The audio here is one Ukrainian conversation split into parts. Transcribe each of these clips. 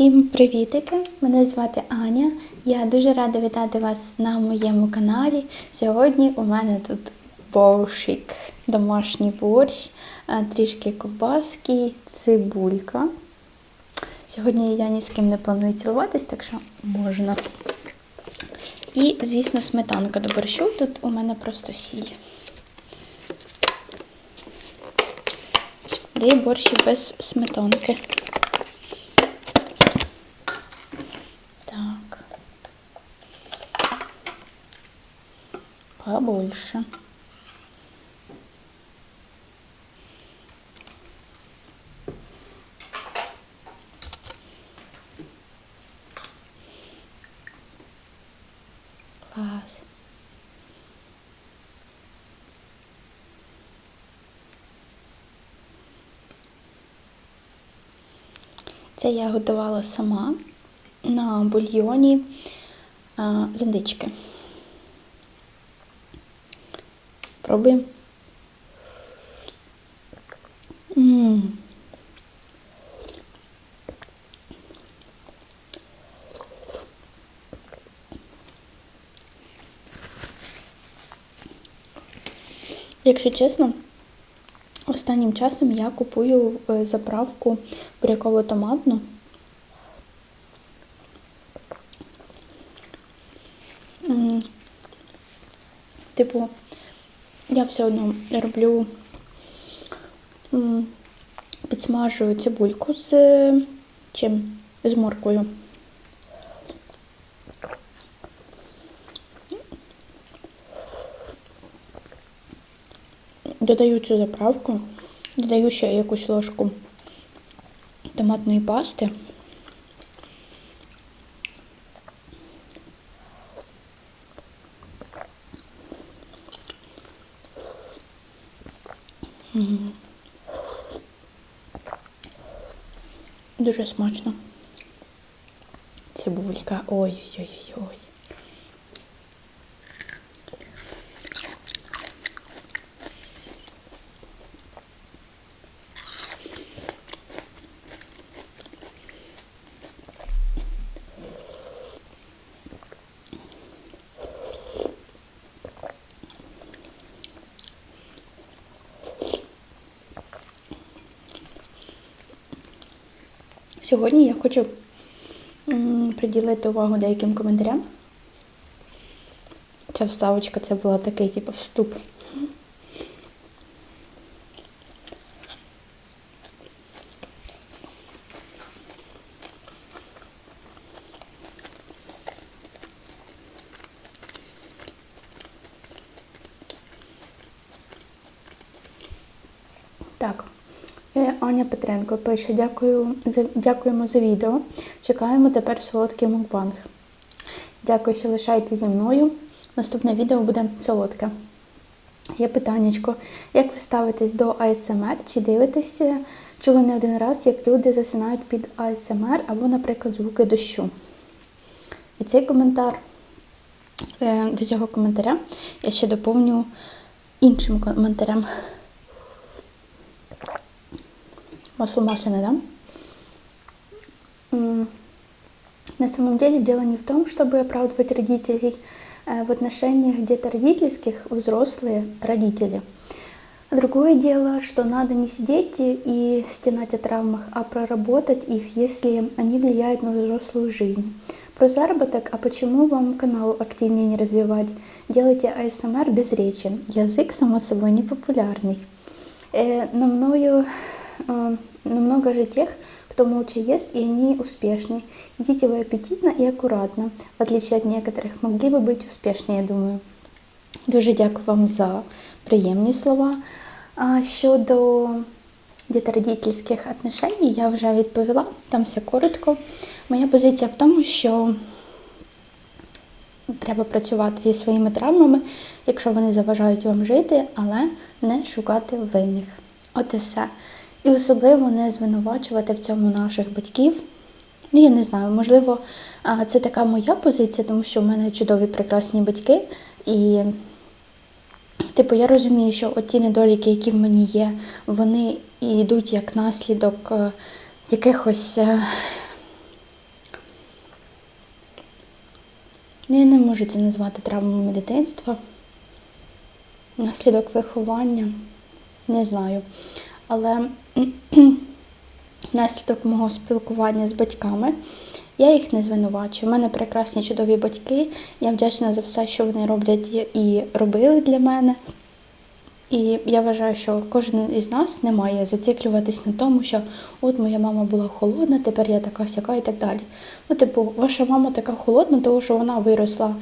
Всім привітики! Мене звати Аня. Я дуже рада вітати вас на моєму каналі. Сьогодні у мене тут борщик, домашній борщ, трішки ковбаски, цибулька. Сьогодні я ні з ким не планую цілуватись, так що можна. І, звісно, сметанка до борщу. Тут у мене просто сіль. Де борщі без сметанки. Так. Побольше. Класс. Це я готувала сама на бульйоні з індички. Пробуємо. М. Якщо чесно, останнім часом я купую е, заправку буряково-томатну. Типу, я все одно роблю, підсмажую цибульку з чим? З морквою. Додаю цю заправку, додаю ще якусь ложку томатної пасти. Дуже смачно. Цибулька. Ой-ой-ой-ой. Сьогодні я хочу приділити увагу деяким коментарям. Ця вставочка це була такий, типу, вступ. Так, Е, Аня пише: Дякую за дякуємо за відео. Чекаємо тепер солодкий мукбанг. Дякую, що лишаєте зі мною. Наступне відео буде солодке. Є питаннячко, як ви ставитесь до АСМР? Чи дивитеся? Чули не один раз, як люди засинають під АСМР або, наприклад, звуки дощу. І цей коментар е, до цього коментаря я ще доповню іншим коментарем. Масло масляное, да? На самом деле дело не в том, чтобы оправдывать родителей э, в отношениях где-то родительских, взрослые родители. Другое дело, что надо не сидеть и стенать о травмах, а проработать их, если они влияют на взрослую жизнь. Про заработок, а почему вам канал активнее не развивать? Делайте АСМР без речи. Язык, само собой, не популярный. Э, но мною э, много же тех, кто молча ест, и они успешны. Едите вы аппетитно и аккуратно. В отличие от некоторых, могли бы быть успешнее, я думаю. Дуже дякую вам за приємні слова. А щодо дітородительських отношень, я вже відповіла, там все коротко. Моя позиція в тому, що треба працювати зі своїми травмами, якщо вони заважають вам жити, але не шукати винних. От і все. І особливо не звинувачувати в цьому наших батьків. Ну, я не знаю, можливо, це така моя позиція, тому що в мене чудові прекрасні батьки. І, типу, я розумію, що оті недоліки, які в мені є, вони і йдуть як наслідок е, якихось. Е, ну, я не можу це назвати травмами дитинства. Наслідок виховання. Не знаю. Але наслідок мого спілкування з батьками. Я їх не звинувачую. У мене прекрасні чудові батьки. Я вдячна за все, що вони роблять і робили для мене. І я вважаю, що кожен із нас не має зациклюватись на тому, що от моя мама була холодна, тепер я така сяка і так далі. Ну, типу, ваша мама така холодна, тому що вона виросла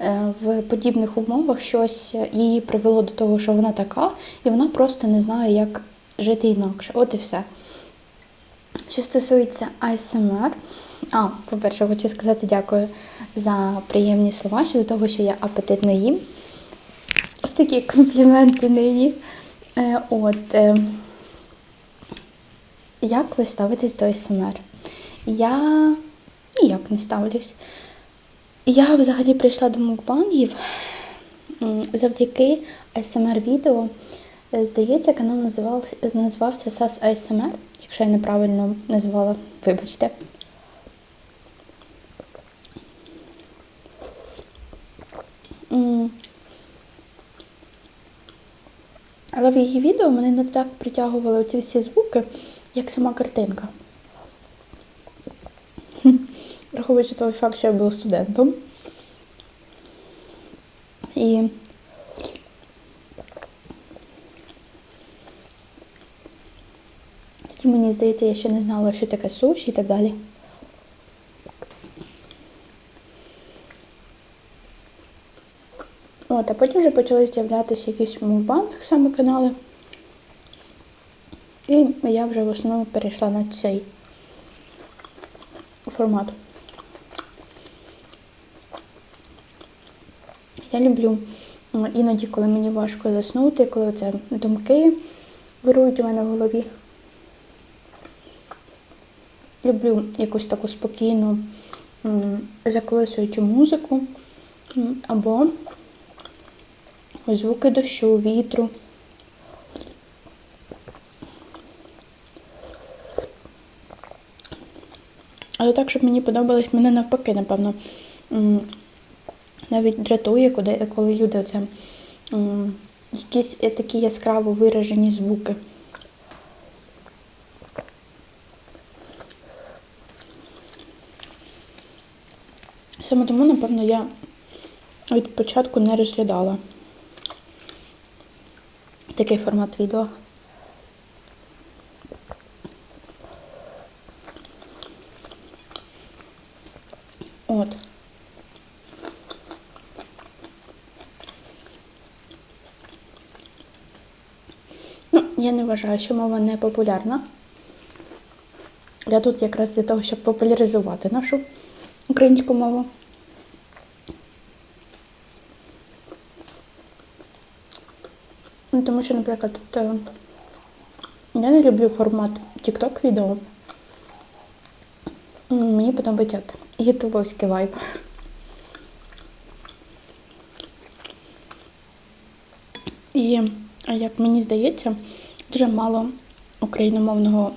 е, в подібних умовах, щось її привело до того, що вона така, і вона просто не знає, як жити інакше. От і все. Що стосується ASMR, а, по-перше, хочу сказати дякую за приємні слова щодо того, що я апетитно їм. Такі компліменти нині. Е, От, е, як ви ставитесь до СМР? Я ніяк не ставлюсь. Я взагалі прийшла до мукбангів завдяки СМР-відео. Е, Здається, канал називався, назвався SAS ASMR, якщо я неправильно назвала, вибачте. Але в її відео мене не так притягували ці всі звуки, як сама картинка. Враховуючи той факт, що я була студентом. І тоді мені здається, я ще не знала, що таке суші і так далі. От, а потім вже почали з'являтися якісь мукбанг саме канали. І я вже в основному перейшла на цей формат. Я люблю іноді, коли мені важко заснути, коли це думки вирують у мене в голові. Люблю якусь таку спокійну, заколисуючу музику або звуки дощу, вітру. Але так, щоб мені подобалось, мене навпаки, напевно, навіть дратує, коли, люди оце якісь такі яскраво виражені звуки. Саме тому, напевно, я від початку не розглядала такий формат відео. От. Ну, я не вважаю, що мова не популярна. Я тут якраз для того, щоб популяризувати нашу українську мову. Тому що, наприклад, тут е, я не люблю формат TikTok відео. Мені подобається ютубовський вайб. І, як мені здається, дуже мало україномовного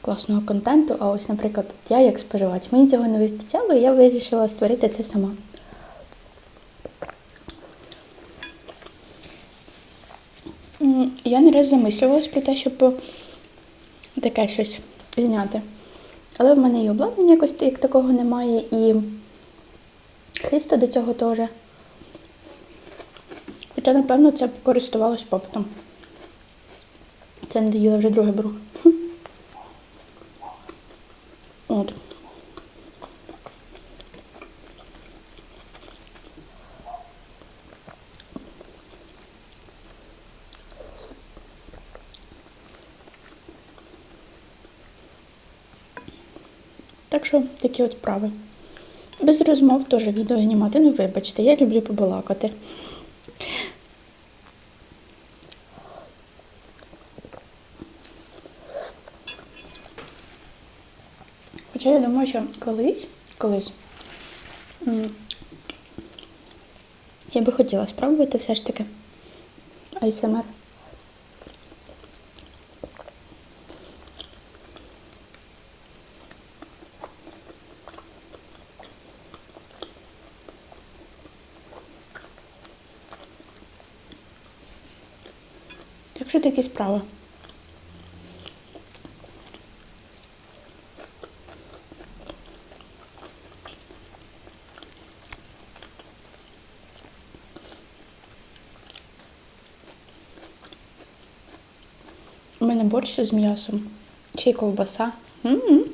класного контенту. А ось, наприклад, я як споживач, мені цього не вистачало, і я вирішила створити це сама. М, Я не раз замислювалась про те, щоб таке щось зняти. Але в мене і обладнання якось як такого немає, і хисту до цього теж. Хоча, напевно, це користувалось попитом. Це не доїла вже друге беру. От. Так що такі от справи. Без розмов теж відео знімати. Ну, вибачте, я люблю побалакати. Хоча я думаю, що колись, колись я би хотіла спробувати все ж таки ASMR. Що такі справи? У мене борщ з м'ясом. Чи ковбаса. М-м.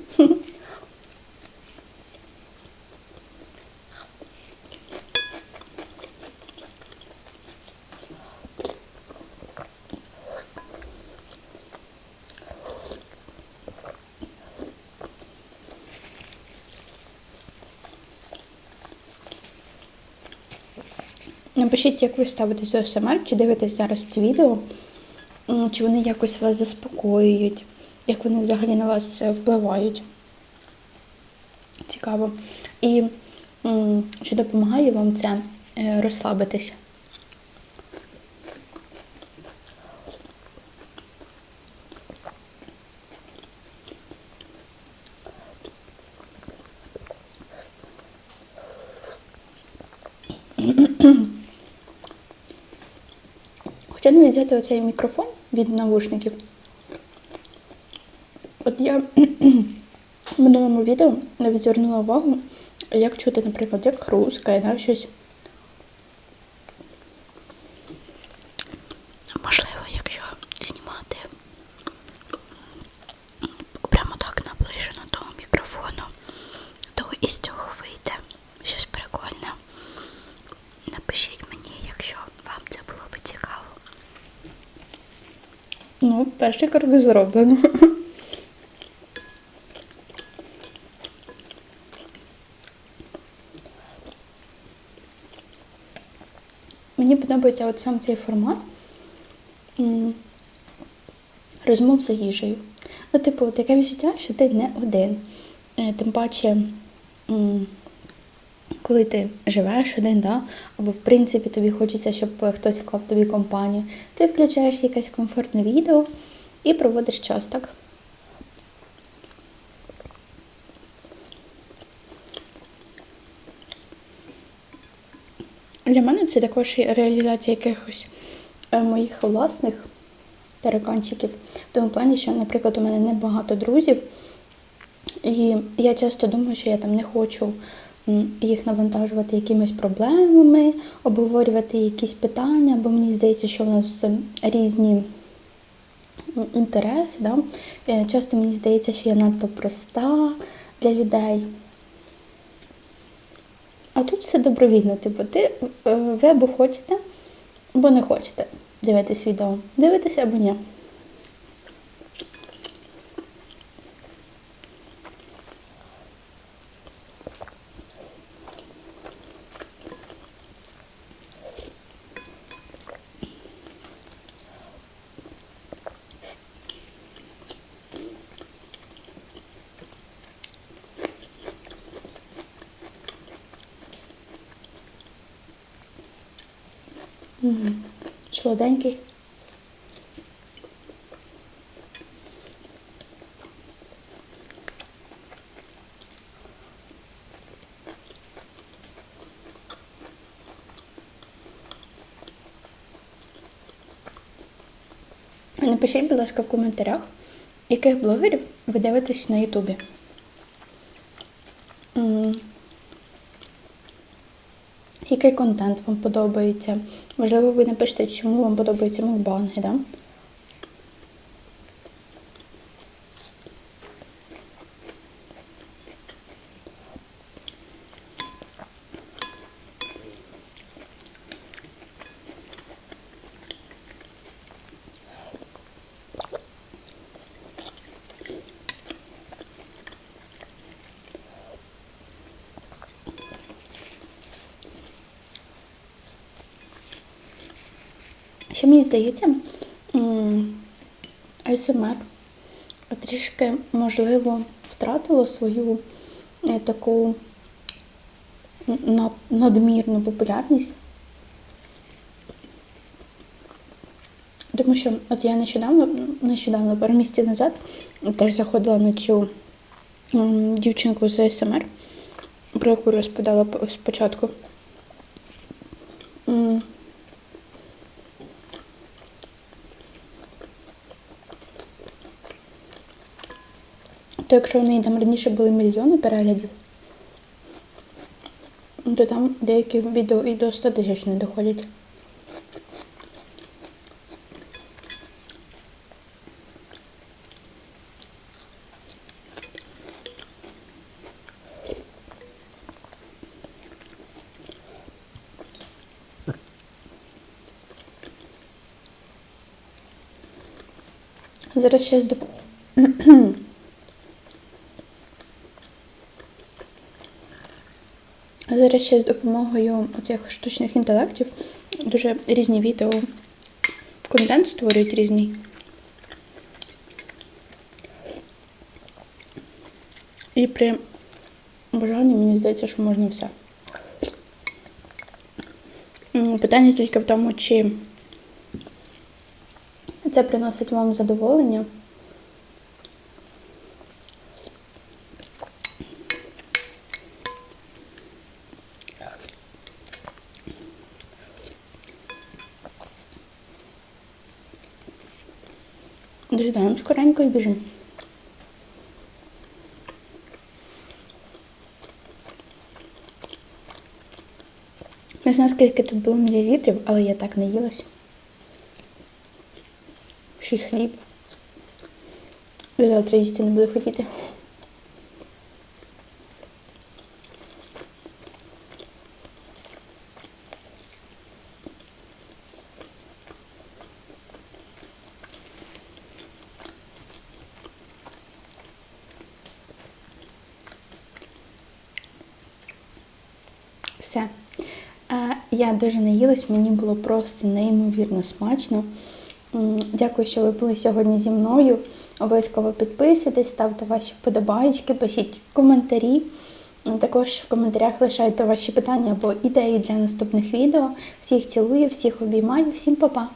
Напишіть, як ви ставитесь до СМР, чи дивитесь зараз це відео, чи вони якось вас заспокоюють, як вони взагалі на вас е, впливають. Цікаво. І чи допомагає вам це е, розслабитись? Навіть взяти оцей мікрофон від навушників. От я в минулому відео звернула увагу, як чути, наприклад, як хрускає, да, щось. Можливо, якщо знімати прямо так наближено до мікрофону, то із цього вийде щось прикольне. Напишіть мені, якщо вам це було би цікаво. Ну, перший зроблено. Мені подобається от сам цей формат розмов за їжею. Ну, типу, таке відчуття, що ти не один. Е, Тим паче, коли ти живеш один, да, або в принципі тобі хочеться, щоб хтось склав тобі компанію, ти включаєш якесь комфортне відео і проводиш час так. Для мене це також реалізація якихось е, моїх власних тараканчиків. В тому плані, що, наприклад, у мене небагато друзів, і я часто думаю, що я там не хочу їх навантажувати якимись проблемами, обговорювати якісь питання, бо мені здається, що в нас різні м, інтереси. Да? Е, Часто мені здається, що я надто проста для людей. А тут все добровільно. Типу, ти, е, ви або хочете, або не хочете дивитись відео. Дивитися або ні. Солоденький. Напишіть, будь ласка, в коментарях, яких блогерів ви дивитесь на Ютубі. М, Який контент вам подобається? Можливо, ви напишете, чому вам подобаються мукбанги, да? Ще мені здається, м, АСМР трішки, можливо, втратило свою е, таку надмірну популярність. Тому що от я нещодавно, нещодавно, пару місяців назад, теж заходила на цю дівчинку з АСМР, про яку розповідала спочатку. М, то якщо в неї там раніше були мільйони переглядів, то там деякі відео і до 100 тисяч не доходять. Зараз ще з доп... Зараз ще з допомогою цих штучних інтелектів дуже різні відео контент створюють різний. І при бажанні мені здається, що можна все. Питання тільки в тому, чи це приносить вам задоволення. Доїдаємо скоренько і біжимо. Не знаю, скільки тут було мілілітрів, але я так не їлась. Ще й хліб. Завтра їсти не буду хотіти. Все. Я дуже наїлась, мені було просто неймовірно смачно. Дякую, що ви були сьогодні зі мною. Обов'язково підписуйтесь, ставте ваші вподобайки, пишіть коментарі. Також в коментарях лишайте ваші питання або ідеї для наступних відео. Всіх цілую, всіх обіймаю, всім па-па!